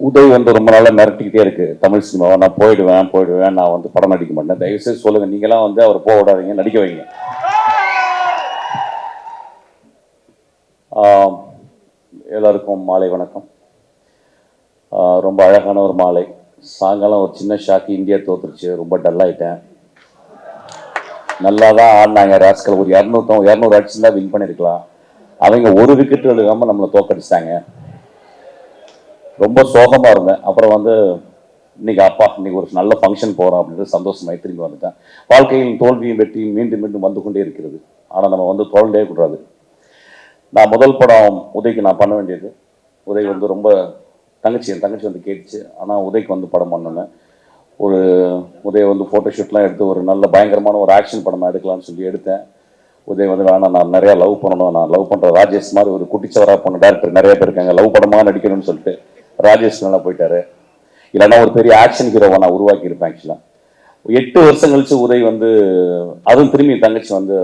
உதவி வந்து ரொம்ப நாளா மிரட்டிக்கிட்டே இருக்கு. தமிழ் சினிமாவை. நான் போயிடுவேன் போயிடுவேன் நான் வந்து படம் நடிக்க மாட்டேன். தயவுசெய்து சொல்லுங்க நீங்களாம் வந்து அவர் போக விடாதீங்க நடிக்க வைங்க. ஆஹ் எல்லாருக்கும் மாலை வணக்கம். ஆஹ் ரொம்ப அழகான ஒரு மாலை. சாயங்காலம் ஒரு சின்ன ஷாக்கு இந்தியா தோத்துருச்சு. ரொம்ப டல்லாயிட்டேன் நல்லா தான் ஆடினாங்க ராஸ்கல் ஒரு இரநூத்தம் இரநூறு அடிச்சு தான் வின் பண்ணியிருக்கலாம் அவங்க ஒரு விக்கெட் எழுதாமல் நம்மளை தோக்கடிச்சிட்டாங்க. ரொம்ப சோகமாக இருந்தேன். அப்புறம் வந்து இன்னைக்கு அப்பா இன்னைக்கு ஒரு நல்ல ஃபங்க்ஷன் போகிறோம் அப்படின்ட்டு சந்தோஷமாக திரும்பி வந்துட்டேன். வாழ்க்கையில் தோல்வியும் வெற்றியும் மீண்டும் மீண்டும் வந்து கொண்டே இருக்கிறது. ஆனால் நம்ம வந்து தோல்ண்டே கூடாது. நான் முதல் படம் உதய்க்கு நான் பண்ண வேண்டியது. உதய் வந்து ரொம்ப தங்கச்சி என் தங்கச்சி வந்து கேட்டுச்சு. ஆனால் உதய்க்கு வந்து படம் பண்ணணும் ஒரு உதய வந்து ஃபோட்டோஷூட்லாம் எடுத்து ஒரு நல்ல பயங்கரமான ஒரு ஆக்ஷன் படமாக எடுக்கலாம்னு சொல்லி எடுத்தேன். உதய் வந்து வேணாம் நான் நிறையா லவ் பண்ணணும். நான் லவ் பண்ணுற ராஜேஷ் மாதிரி ஒரு குட்டிச்சவராக பண்ண டேரக்டர் நிறைய பேர் இருக்காங்க. லவ் படமாக நடிக்கணும்னு சொல்லிட்டு ராஜேஷ் போயிட்டாரு. இல்லைன்னா ஒரு பெரிய ஆக்ஷன் ஹீரோவை நான் உருவாக்கியிருப்பேன் ஆக்சுவலாக எட்டு வருஷம் கழிச்சு உதய் வந்து அதுவும் திரும்பி என் தங்கச்சி வந்து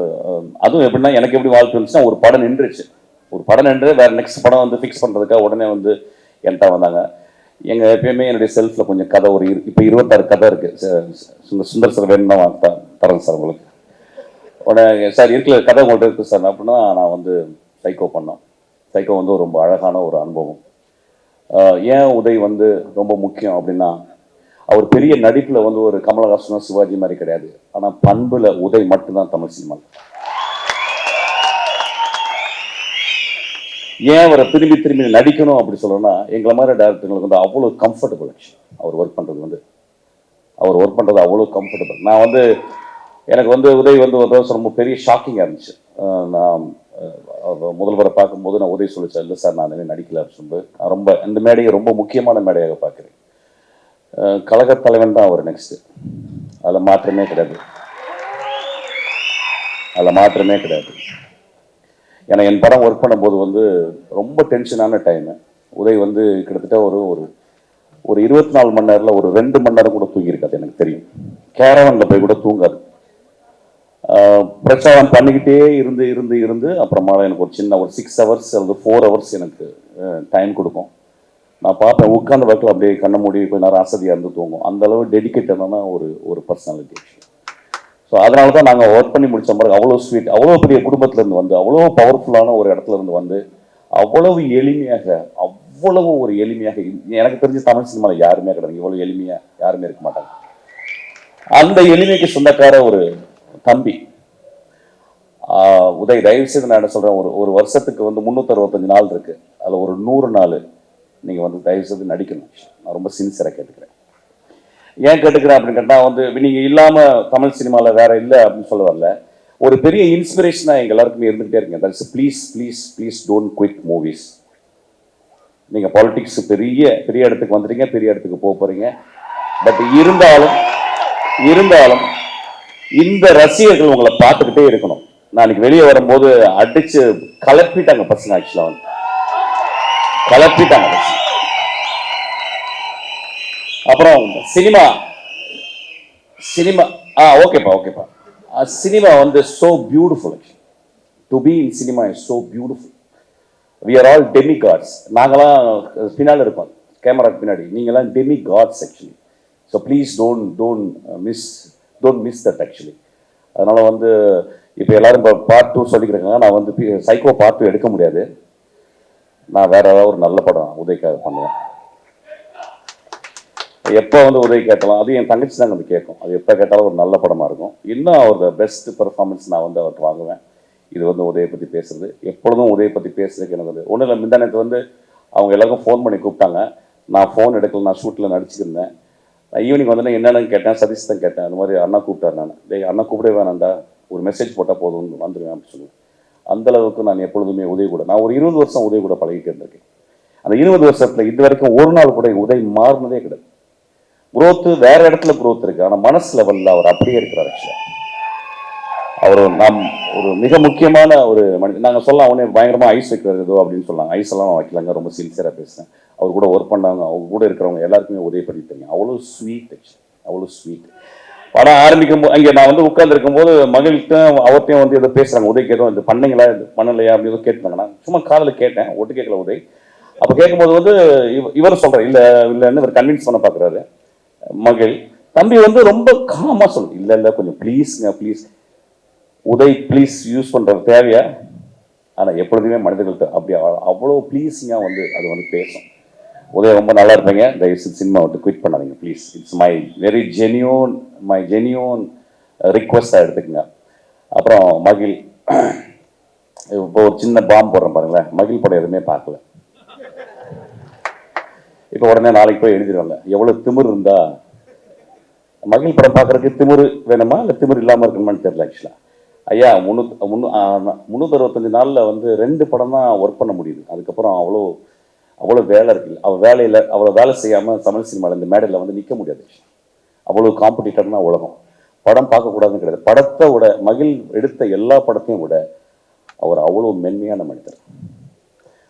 அதுவும் எப்படின்னா எனக்கு எப்படி வாழ்க்கை இருந்துச்சுன்னா ஒரு படம் நின்றுச்சு. ஒரு படம் நின்று வேற நெக்ஸ்ட் படம் வந்து ஃபிக்ஸ் பண்ணுறதுக்காக உடனே வந்து என்கிட்ட வந்தாங்க. எங்கள் எப்பயுமே என்னுடைய செல்ஃபில் கொஞ்சம் கதை ஒரு இரு இப்போ இருபத்தாறு கதை இருக்குது சுந்தர் சார் வேணும்னா நான் தரேன் சார் உங்களுக்கு. உடனே சார் இருக்கிற கதை உங்கள்கிட்ட இருக்குது சார் அப்படின்னா நான் வந்து சைக்கோ பண்ணோம். சைக்கோ வந்து ரொம்ப அழகான ஒரு அனுபவம். ஏன் உதய் வந்து ரொம்ப முக்கியம் அப்படின்னா அவர் பெரிய நடிப்பில் வந்து ஒரு கமலஹாசனோ சிவாஜி மாதிரி கிடையாது. ஆனால் பண்பில் உதய் மட்டும்தான் தமிழ் சினிமா. ஏன் அவரை திரும்பி திரும்பி நடிக்கணும் அப்படி சொல்லணும்னா எங்களை மாதிரி டேரக்டர்களுக்கு வந்து அவ்வளோ கம்ஃபர்டபுள் அவர் ஒர்க் பண்ணுறது வந்து அவர் ஒர்க் பண்ணுறது அவ்வளோ கம்ஃபர்டபுள் நான் வந்து எனக்கு வந்து உதய் வந்து ஒரு ரொம்ப பெரிய ஷாக்கிங்காக இருந்துச்சு. நான் முதல்வரை பார்க்கும்போது நான் உதவி சொல்லிச்சேன் இல்லை சார் நான் இனிமேல் நடிக்கல அப்படின்னு சொல்லிட்டு ரொம்ப அந்த மேடையை ரொம்ப முக்கியமான மேடையாக பார்க்குறேன். கழகத் தலைவன் தான் அவர் நெக்ஸ்ட்டு அதில் மாற்றமே கிடையாது. அதில் மாற்றமே கிடையாது. ஏன்னா என் படம் ஒர்க் பண்ணும்போது வந்து ரொம்ப டென்ஷனான டைமு உதய் வந்து கிட்டத்தட்ட ஒரு ஒரு ஒரு இருபத்தி நாலு மணி நேரத்தில் ஒரு ரெண்டு மணி நேரம் கூட தூங்கியிருக்காது எனக்கு தெரியும். கேரவனில் போய் கூட தூங்காது. பிரச்சாரம் பண்ணிக்கிட்டே இருந்து இருந்து இருந்து அப்புறமா எனக்கு ஒரு சின்ன ஒரு சிக்ஸ் ஹவர்ஸ் அல்லது ஃபோர் ஹவர்ஸ் எனக்கு டைம் கொடுக்கும். நான் பார்ப்பேன் உட்காந்து வரத்தில் அப்படியே கண்ண மூடி கொஞ்ச நேரம் அசதியாக இருந்து தூங்கும். அந்த அளவு டெடிக்கேட்டடான ஒரு ஒரு பர்சனாலிட்டி ஸோ அதனால தான் நாங்கள் ஒர்க் பண்ணி முடித்த பிறகு அவ்வளோ ஸ்வீட் அவ்வளோ பெரிய குடும்பத்துலேருந்து வந்து அவ்வளோ பவர்ஃபுல்லான ஒரு இடத்துல இருந்து வந்து அவ்வளவு எளிமையாக அவ்வளவு ஒரு எளிமையாக எனக்கு தெரிஞ்ச தமிழ் சினிமாவில் யாருமே கிடையாது. இவ்வளோ எளிமையாக யாருமே இருக்க மாட்டாங்க. அந்த எளிமைக்கு சொந்தக்கார ஒரு தம்பி. உதய் தயவு செய்து நான் என்ன சொல்கிறேன் ஒரு ஒரு வருஷத்துக்கு வந்து முந்நூற்றறுபத்தஞ்சு நாள் இருக்குது அதில் ஒரு நூறு நாள் நீங்கள் வந்து தயவு செய்து நடிக்கணும். நான் ரொம்ப சின்சியராக கேட்டுக்கிறேன். ஏன் கேட்டுக்கிறேன் அப்படின்னு கேட்டால் வந்து நீங்கள் இல்லாமல் தமிழ் சினிமாவில் வேறு இல்லை அப்படின்னு சொல்ல வரல. ஒரு பெரிய இன்ஸ்பிரேஷனாக எங்கள் எல்லாருக்குமே இருந்துகிட்டே இருக்கீங்க. That's please please please don't quit movies நீங்கள் பாலிட்டிக்ஸ் பெரிய பெரிய இடத்துக்கு வந்துட்டீங்க பெரிய இடத்துக்கு போக போகிறீங்க பட் இருந்தாலும் இருந்தாலும் இந்த ரசிகர்கள் உங்களை பார்த்துக்கிட்டே இருக்கணும். நாளைக்கு வெளியே வரும்போது அடிச்சு கலப்பிட்டாங்க பசங்க ஆக்சுவலா வந்து. கலப்பிட்டாங்க அப்புறம் சினிமா. சினிமா. ஆ ஓகேப்பா ஓகேப்பா. சினிமா வந்து so beautiful to be in cinema is so beautiful we are all demi gods நாங்களாம் பின்னால் இருக்கோம். கேமராக்கு பின்னாடி. நீங்களாம் demi gods actually so please don't don't miss don't miss that actually அதனால் வந்து இப்போ எல்லோரும் இப்போ பார்ட் டூ சொல்லிக்கிறாங்க நான் வந்து சைக்கோ பார்ட் டூ எடுக்க முடியாது. நான் வேறு ஏதாவது ஒரு நல்ல படம் உதய்க்காக பண்ணுவேன். எப்போ வந்து உதவி கேட்கலாம் அது என் தங்கச்சி தான் வந்து கேட்கும். அது எப்போ கேட்டாலும் ஒரு நல்ல படமாக இருக்கும். இன்னும் அவரோட பெஸ்ட் பெர்ஃபார்மன்ஸ் நான் வந்து அவர்கிட்ட வாங்குவேன். இது வந்து உதயை பற்றி பேசுறது. எப்பொழுதும் உதயை பற்றி பேசுறதுக்கு எனக்கு வந்து ஒன்றும் இல்லை முந்தானத்து வந்து அவங்க எல்லாருக்கும் ஃபோன் பண்ணி கூப்பிட்டாங்க. நான் ஃபோன் எடுக்கல நான் ஷூட்டில் நடிச்சிருந்தேன். நான் ஈவினிங் வந்து என்னென்னு கேட்டேன் சதீஷ் தான் கேட்டேன். அந்த மாதிரி அண்ணா கூப்பிட்டார் நான். டேய் அண்ணா கூப்பிடவே வேணாண்டா ஒரு மெசேஜ் போட்டால் போதும் வந்துடுவேன் அப்படின்னு சொல்லுவேன் அந்த அளவுக்கு நான் எப்பொழுதுமே உதவி கூட நான் ஒரு இருபது வருஷம் உதவி கூட பழகிட்டு இருந்திருக்கேன். அந்த இருபது வருஷத்தில் இது வரைக்கும் ஒரு நாள் கூட உதவி மாறினதே கிடையாது. குரோத்து வேற இடத்துல குரோத் இருக்கு. ஆனால் மனசு லெவலில் அவர் அப்படியே இருக்கிறார் ஆக்சுவலாக அவர் நாம் ஒரு மிக முக்கியமான ஒரு மனிதன் நாங்கள் சொல்லலாம் அவனே பயங்கரமாக ஐஸ் வைக்கிறதோ அப்படின்னு சொன்னாங்க. ஐஸ் எல்லாம் வைக்கலாங்க ரொம்ப சின்சியராக பேசுகிறேன் அவர் கூட ஒர்க் பண்ணாங்க அவங்க கூட இருக்கிறவங்க எல்லாருக்குமே உதவி பண்ணி அவ்வளோ ஸ்வீட் அவ்வளோ ஸ்வீட் படம் ஆரம்பிக்கும் போது அங்கே நான் வந்து உட்காந்துருக்கும் போது மகிழ்கிட்ட அவர்கிட்டையும் வந்து ஏதோ பேசுகிறாங்க உதவி கேட்டோம் இது பண்ணீங்களா? இது பண்ணலையா? அப்படின்னு எதோ நான் சும்மா காதில் கேட்டேன் ஒட்டு கேட்கல உதவி அப்போ கேட்கும்போது வந்து இவ இவர் சொல்கிறார் இல்லை இல்லைன்னு இவர் கன்வின்ஸ் பண்ண பார்க்குறாரு மகள் தம்பி வந்து ரொம்ப காமாக சொல்லு இல்லை இல்லை கொஞ்சம் ப்ளீஸ்ங்க ப்ளீஸ் உதய் ப்ளீஸ் யூஸ் பண்ணுறது தேவையா? ஆனால் எப்பொழுதுமே மனிதர்கள்ட்ட அப்படி அவ்வளோ ப்ளீஸிங்காக வந்து அது வந்து பேசும் உதய ரொம்ப நல்லா இருப்பீங்க. தயவுசெய்து சினிமா விட்டு குவிட் பண்ணாதீங்க please it's my very genuine my genuine ரிக்வஸ்டாக எடுத்துக்கங்க. அப்புறம் மகிழ் இப்போ ஒரு சின்ன பாம்பு போடுறேன் பாருங்களேன். மகிழ் படம் எதுவுமே பார்க்கல. இப்போ உடனே நாளைக்கு போய் எழுதிடுவாங்க. எவ்வளோ திமிர் இருந்தா? மகிழ் படம் பார்க்கறதுக்கு திமிர் வேணுமா? இல்லை திமிர் இல்லாமல் இருக்கணுமான்னு தெரியல ஆக்சுவலாக ஐயா முந்நூத் முந்நூ முந்நூற்றி அறுபத்தஞ்சு நாளில் வந்து ரெண்டு படம் தான் ஒர்க் பண்ண முடியுது. அதுக்கப்புறம் அவ்வளோ அவ்வளோ வேலை இருக்குது அவள் வேலையில் அவ்வளோ வேலை செய்யாமல் தமிழ் சினிமாவில் இந்த மேடையில் வந்து நிற்க முடியாது. அவ்வளோ காம்படிட்டர்னா உலகம். படம் பார்க்கக்கூடாதுன்னு கிடையாது. படத்தை விட மகிழ் எடுத்த எல்லா படத்தையும் விட அவர் அவ்வளோ மென்மையான மனிதர்.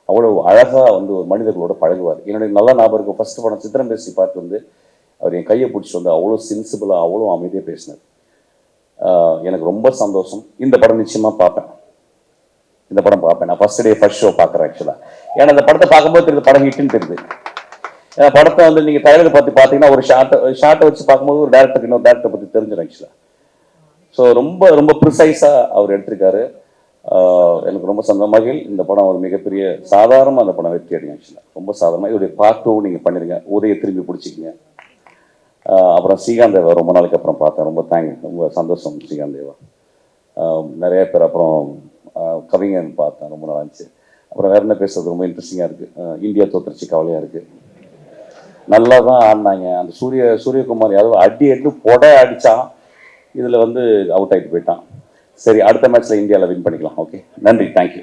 அவ்வளோ அழகாக வந்து ஒரு மனிதர்களோட பழகுவார். என்னுடைய நல்ல ஞாபகம் இருக்கும் ஃபர்ஸ்ட் படம் சித்திரம் பேசி பார்த்து வந்து அவர் என் கையை பிடிச்சி வந்து அவ்வளோ சென்சிபிளாக அவ்வளோ அமைதியாக பேசினார். எனக்கு ரொம்ப சந்தோஷம். இந்த படம் நிச்சயமாக பார்ப்பேன். இந்த படம் பார்ப்பேன். நான் ஃபர்ஸ்ட் டே ஃபர்ஸ்ட் ஷோ பார்க்குறேன் ஆக்சுவலாக ஏன்னா இந்த படத்தை பார்க்கும்போது தெரியுது படம் ஹிட்டுன்னு தெரியுது. ஏன்னா படத்தை வந்து நீங்கள் டைலர் பார்த்து பார்த்தீங்கன்னா ஒரு ஷார்ட்டை ஷார்ட்டை வச்சு பார்க்கும்போது ஒரு டேரக்டருக்கு இன்னொரு டேரக்டரை பற்றி தெரிஞ்சிடும் ஆக்சுவலாக ஸோ ரொம்ப ரொம்ப ப்ரிசைஸாக அவர் எடுத்திருக்காரு. ஆஹ் எனக்கு ரொம்ப சந்த மகிழ் இந்த படம் ஒரு மிகப்பெரிய சாதாரணமாக அந்த படம் வெற்றி அடையும் ஆக்சுவலாக ரொம்ப சாதாரணமாக இதோடைய பார்ட் டூ நீங்கள் பண்ணிடுங்க உதய திரும்பி பிடிச்சிக்கிங்க. அப்புறம் ஸ்ரீகாந்த் தேவா ரொம்ப நாளைக்கு அப்புறம் பார்த்தேன். ரொம்ப தேங்க் ரொம்ப சந்தோஷம் ஸ்ரீகாந்த் தேவா நிறைய பேர் அப்புறம் கவிஞன் பார்த்தேன் ரொம்ப நாளாக இருந்துச்சு அப்புறம் வேற என்ன பேசுறது? ரொம்ப இன்ட்ரெஸ்டிங்காக இருக்குது இந்தியா தோற்றுச்சு கவலையாக இருக்குது நல்லா தான் ஆடினாங்க. அந்த சூரிய சூரியகுமார் யாதவ் அடி அடி பொட அடித்தான் இதில் வந்து அவுட் ஆகிட்டு போயிட்டான். சரி அடுத்த மேட்ச்சில் இந்தியாவில் வின் பண்ணிக்கலாம். ஓகே நன்றி. தேங்க்யூ